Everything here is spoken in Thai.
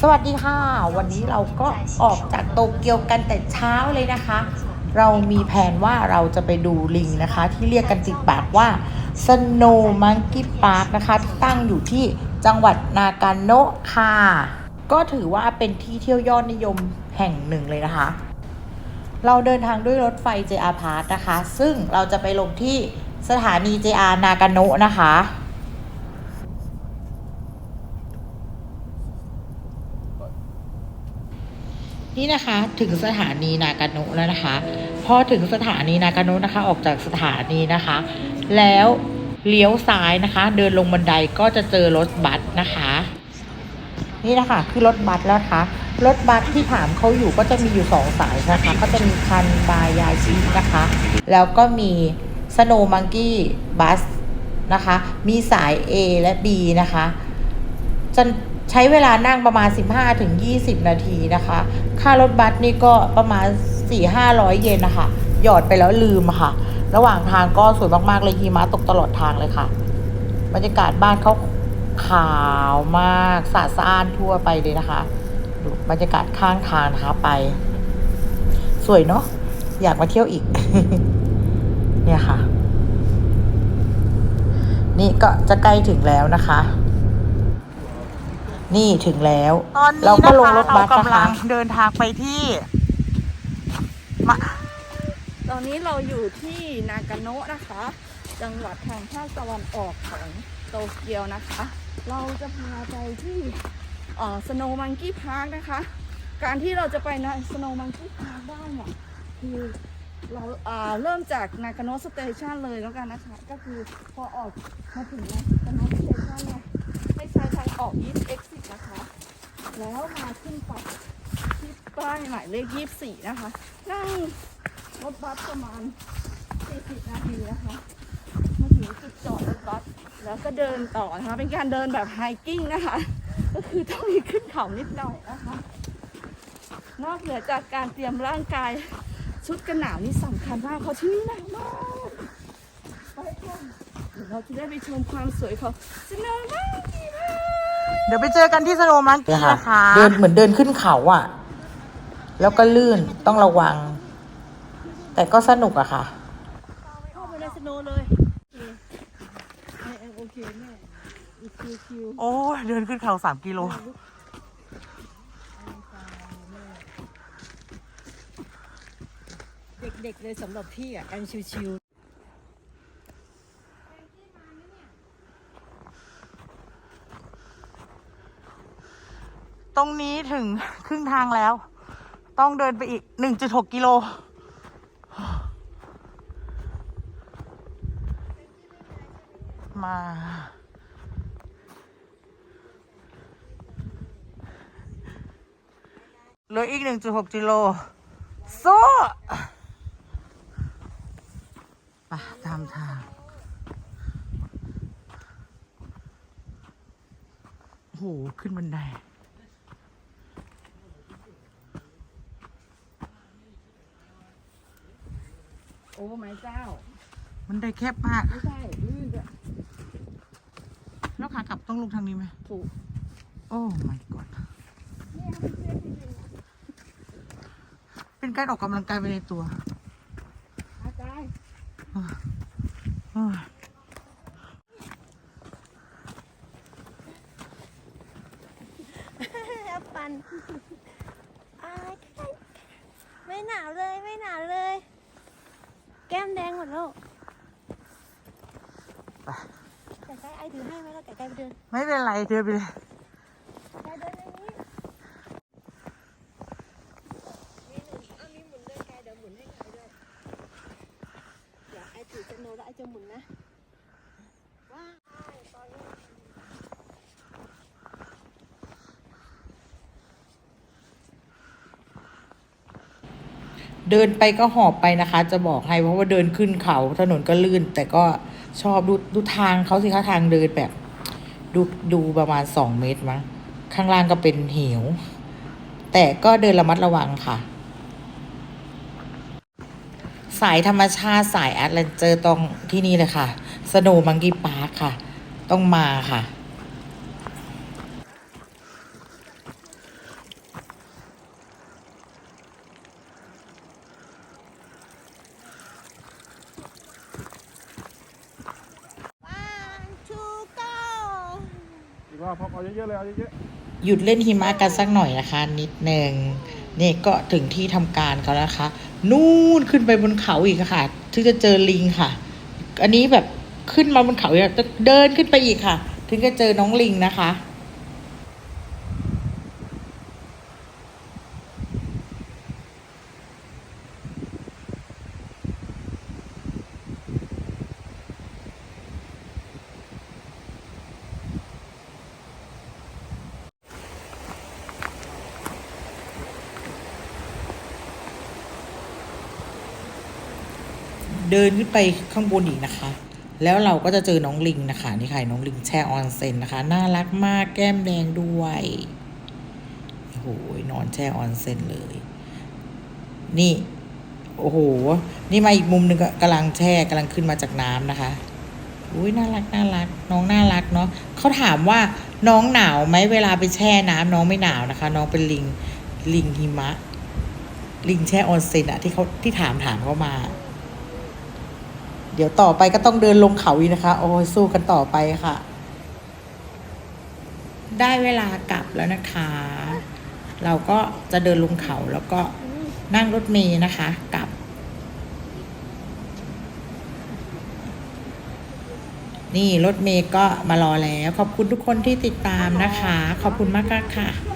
สวัสดีค่ะ วันนี้เราก็ออกจากโตเกียวกันแต่เช้าเลยนะคะ เรามีแผนว่าเราจะไปดูลิงนะคะ ที่เรียกกันติดปากว่า Snow Monkey Park นะคะ ที่ตั้งอยู่ที่จังหวัดนากาโนะค่ะ ก็ถือว่าเป็นที่เที่ยวยอดนิยมแห่งหนึ่งเลยนะคะ เราเดินทางด้วยรถไฟ JR Pass นะคะ ซึ่งเราจะไปลงที่สถานี JR นากาโนะนะคะ นี่นะคะถึงสถานีนากาโนะแล้วนะคะ พอถึงสถานีนากาโนะนะคะ ออกจากสถานีนะคะ แล้วเลี้ยวซ้ายนะคะ เดินลงบันไดก็จะเจอรถบัสนะคะ นี่นะคะคือรถบัสแล้วนะคะรถบัสที่ถามเขาอยู่ก็จะมีอยู่สองสายนะคะ ก็จะมีคันบายาชินะคะ แล้วก็มีสโนมังกี้บัสนะคะ มีสาย A และ B นะคะจะ ใช้เวลานั่งประมาณ 15ถึง20 นาทีนะคะ ค่ารถบัสนี่ก็ประมาณ 4-500 เยนนะคะ หยอดไปแล้วลืมค่ะ ระหว่างทางก็สวยมาก ๆ เลยหิมะตกตลอดทางเลยค่ะ บรรยากาศบ้านเขาขาวมากสะสะอ้านทั่วไปเลยนะคะดูบรรยากาศข้างทางนะคะไป สวยเนาะอยากมาเที่ยวอีก เนี่ยค่ะ นี่ก็จะใกล้ถึงแล้วนะคะ นี่ถึงแล้ว ตอนนี้เราก็ลงรถบัสเรานะกำลัคะงเดินทางไปที่มาตอนนี้เราอยู่ที่นากาโนะนะคะ จังหวัดทางภาคตะวันออกของโตเกียวนะคะ เราจะพาไปที่สโนว์มังกี้พาร์คนะคะ การที่เราจะไปในสโนว์มังกี้พาร์คได้เนี่ยคือเราอ่าเริ่มจากนากาโนะสเตชันเลยแล้วกันนะคะ ก็คือพอออกมาถึงนากาโนะสเตชันเนี่ย ให้ใช้ทางออก East Exit นะคะ แล้วมาขึ้นไปที่ป้ายหมายเลข 24 นะคะ นั่งรถบัสประมาณ 40 นาทีนะคะมาถึงจุดจอดรถบัสแล้วก็เดินต่อนะคะ เป็นการเดินแบบไฮกิ้งนะคะ ก็คือต้องมีขึ้นเขานิดหน่อยนะคะ นอกเหนือจากการเตรียมร่างกายชุดกันหนาวนี่สำคัญมากเพราะที่นี่หนาวมากไปค่ะ เดี๋ยวเราจะได้ไปชมความสวยของสโนว์มังกี้พาร์คเดี๋ยวไปเจอกันที่สโนว์มันเนี่ยค่ะนะคะ เดินเหมือนเดินขึ้นเขาอะแล้วก็ลื่นต้องระวัง แต่ก็สนุกอะค่ะ เข้าไปในสโนว์เลยโอเคแม่อีคิวคิวโอ้ยเดินขึ้นเขาสามกิโล เด็กๆเลยสำหรับพี่อะการชิว ตรงนี้ถึงครึ่งทางแล้ว ต้องเดินไปอีก 1.6 กิโล มา เหลืออีก 1.6 กิโล สู้ไปตามทางโอ้โหขึ้นบันได โอ้ไม่เจ้า มันได้แคบมาก ไม่ใช่ลื่นด้วยแล้วขากลับต้องลงทางนี้ไหมถูกโอ้ my god เป็นการออกกำลังกายไปในตัวอาจารย์โอ้ยๆแอปปันอายไม่หนาวเลยไม่หนาวเลย แก้มแดงหมดแล้วไก่ไก่ไอถือให้ไหมแล้วไก่ไก่ไปเดินไม่เป็นไรเดินไปเลยไก่เดินอย่างนี้มีหนึ่งอะมีหมุนด้วยไก่เดี๋ยวหมุนให้ไก่ด้วยเดี๋ยวไอถือจะโนแล้วไอจะหมุนนะว้าวตอนนี้ เดินไปก็หอบไปนะคะ จะบอกให้เพราะว่าเดินขึ้นเขาถนนก็ลื่น แต่ก็ชอบดูดูทางเขาสิคะทางเดินแบบดูดูประมาณสองเมตรมั้งข้างล่างก็เป็นเหว แต่ก็เดินระมัดระวังค่ะ สายธรรมชาติสายแอดเลนเจอร์ต้องที่นี่เลยค่ะสโนมังกี้ปาร์คค่ะ ต้องมาค่ะ รอบพอเอาเยอะๆเลยเอาเยอะหยุดเล่นหิมะกันสักหน่อยนะคะ นิดหนึ่งนี่ก็ถึงที่ทำการเขาแล้วนะคะ นู่นขึ้นไปบนเขาอีกค่ะถึงจะเจอลิงค่ะ อันนี้แบบขึ้นมาบนเขาจะเดินขึ้นไปอีกค่ะ ถึงจะเจอน้องลิงนะคะ เดินขึ้นไปข้างบนอีกนะคะ แล้วเราก็จะเจอน้องลิงนะคะนี่ค่ะน้องลิงแช่ออนเซ็นนะคะ น่ารักมากแก้มแดงด้วยโอ้โหนอนแช่ออนเซ็นเลย นี่ โอ้โห นี่มาอีกมุมหนึ่งก็กำลังแช่กำลังขึ้นมาจากน้ำนะคะอุ้ยน่ารักน่ารัก น้องน่ารักเนาะเขาถามว่าน้องหนาวไหมเวลาไปแช่น้ำน้องไม่หนาวนะคะ น้องเป็นลิงลิงหิมะ ลิงแช่ออนเซ็นอะที่เขาที่ถามถามเขามา เดี๋ยวต่อไปก็ต้องเดินลงเขาอีกนะคะ โอ้ยสู้กันต่อไปค่ะ ได้เวลากลับแล้วนะคะ เราก็จะเดินลงเขาแล้วก็นั่งรถเมล์นะคะกลับ นี่รถเมย์ก็มารอแล้ว ขอบคุณทุกคนที่ติดตามนะคะ ขอบคุณมากค่ะ